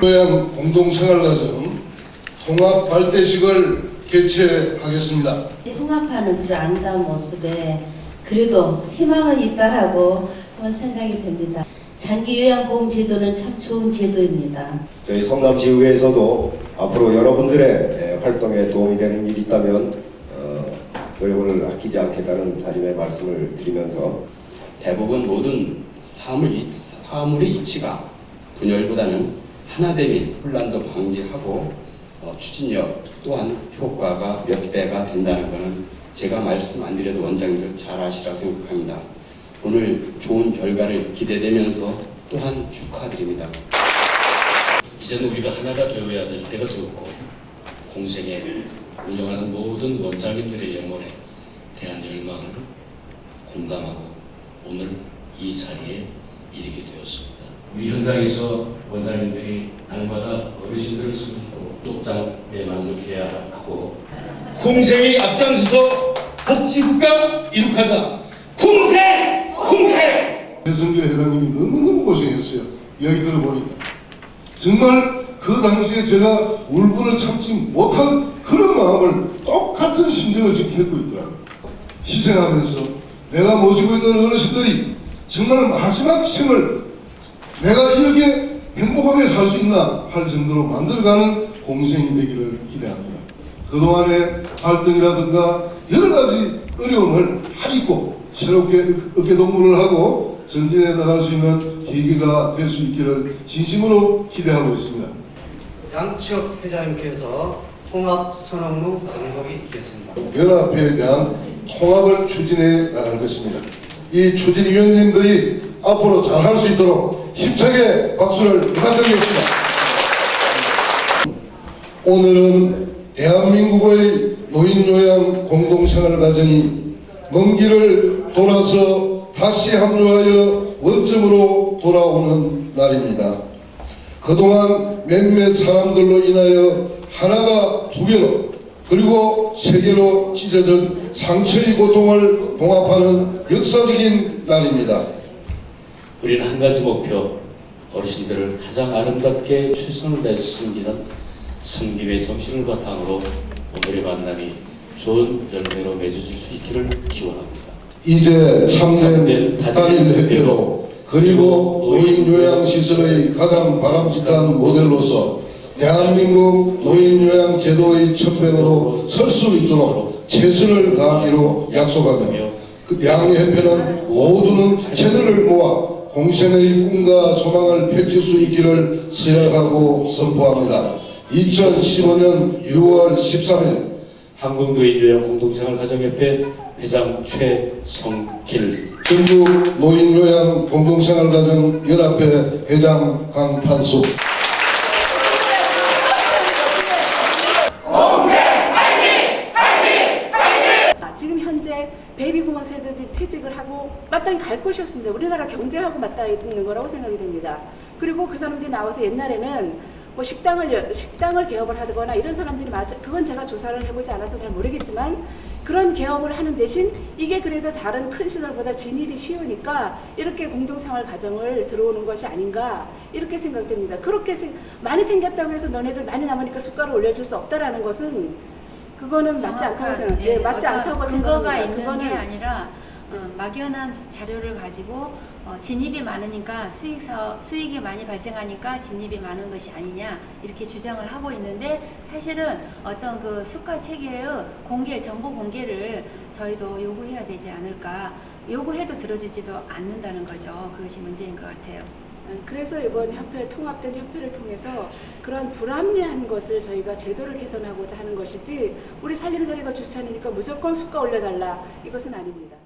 고향 공동생활과정 통합 발대식을 개최하겠습니다. 통합하는 그 아름다운 모습에 그래도 희망은 있다라고 한번 생각이 듭니다. 장기 요양보험 제도는 참 좋은 제도입니다. 저희 성남시의회에서도 앞으로 여러분들의 에, 활동에 도움이 되는 일이 있다면 어, 노력을 아끼지 않겠다는 다짐의 말씀을 드리면서 대부분 모든 사물, 이- 사물의 이치가 분열보다는 하나됨인 혼란도 방지하고 어, 추진력 또한 효과가 몇 배가 된다는 것은 제가 말씀 안 드려도 원장님들 잘 아시라 생각합니다. 오늘 좋은 결과를 기대되면서 또한 축하드립니다. 이제는 우리가 하나가 되어야 될 때가 되었고 공생에 운영하는 모든 원장님들의 영혼에 대한 열망을 공감하고 오늘 이 자리에 이르게 되었습니다. 우리 현장에서 원장님들이 날마다 어르신들을 섬기고 쪽장에 만족해야 하고 공생이 앞장서서 복지국가 이룩하자. 공생! 공생! 배성규 회장님이 너무너무 고생했어요. 여기 들어보니까. 정말 그 당시에 제가 울분을 참지 못할 그런 마음을 똑같은 심정을 지금 겪고 있더라고요. 희생하면서 내가 모시고 있는 어르신들이 정말 마지막 생을 내가 이렇게 행복하게 살 수 있나 할 정도로 만들어가는 공생이 되기를 기대합니다. 그동안의 갈등이라든가 여러 가지 어려움을 할 잊고 새롭게 어깨동무를 하고 전진해 나갈 수 있는 계기가 될 수 있기를 진심으로 기대하고 있습니다. 양측 회장님께서 통합 선언문 공동이 있겠습니다. 연합회에 대한 통합을 추진해 나갈 것입니다. 이 추진위원님들이 앞으로 잘 할 수 있도록 힘차게 박수를 부탁드리겠습니다. 오늘은 대한민국의 노인요양 공동생활 과정이 먼 길을 돌아서 다시 합류하여 원점으로 돌아오는 날입니다. 그동안 몇몇 사람들로 인하여 하나가 두 개로 그리고 세 개로 찢어진 상처의 고통을 봉합하는 역사적인 날입니다. 우리는 한 가지 목표 어르신들을 가장 아름답게 최선을 다해서 섬기는 성김의 정신을 바탕으로 오늘의 만남이 좋은 열매로 맺어질 수 있기를 기원합니다. 이제 참된 단일 회표로 그리고 노인 요양 시설의 가장 바람직한 모델로서 대한민국 노인 요양 제도의 천백으로 설 수 있도록 최선을 다하기로 약속하며 그 양회표는 모두는 채널을 모아 공생의 꿈과 소망을 펼칠 수 있기를 서약하고 선포합니다. 2015년 6월 13일. 한국노인요양 공동생활 가정협회 회장 최성길. 전국 노인요양 공동생활가정 연합회 회장 강판수 아, 지금 현재 베이비부머 세대들이 퇴직을 하고 마땅히 갈 곳이 없습니다. 우리나라 경제하고 맞닿아 있는 거라고 생각이 됩니다. 그리고 그 사람들이 나와서 옛날에는 뭐 식당을 열- 식당을 개업을 하거나 이런 사람들이 많 그건 제가 조사를 해보지 않아서 잘 모르겠지만 그런 개업을 하는 대신 이게 그래도 다른 큰 시설보다 진입이 쉬우니까 이렇게 공동생활 가정을 들어오는 것이 아닌가 이렇게 생각됩니다. 그렇게 생- 많이 생겼다고 해서 너네들 많이 남으니까 숟가락 올려줄 수 없다라는 것은 그거는 맞지 않다고 생각. 네, 맞지 어떤 않다고 생각합니다. 그거는 아니라 어, 막연한 자료를 가지고 어, 진입이 많으니까 수익서 수익이 많이 발생하니까 진입이 많은 것이 아니냐 이렇게 주장을 하고 있는데 사실은 어떤 그 수가 체계의 공개 정보 공개를 저희도 요구해야 되지 않을까 요구해도 들어주지도 않는다는 거죠 그것이 문제인 것 같아요. 그래서 이번 협회 통합된 협회를 통해서 그런 불합리한 것을 저희가 제도를 개선하고자 하는 것이지 우리 살림 살이가 좋지 않으니까 무조건 수가 올려달라 이것은 아닙니다.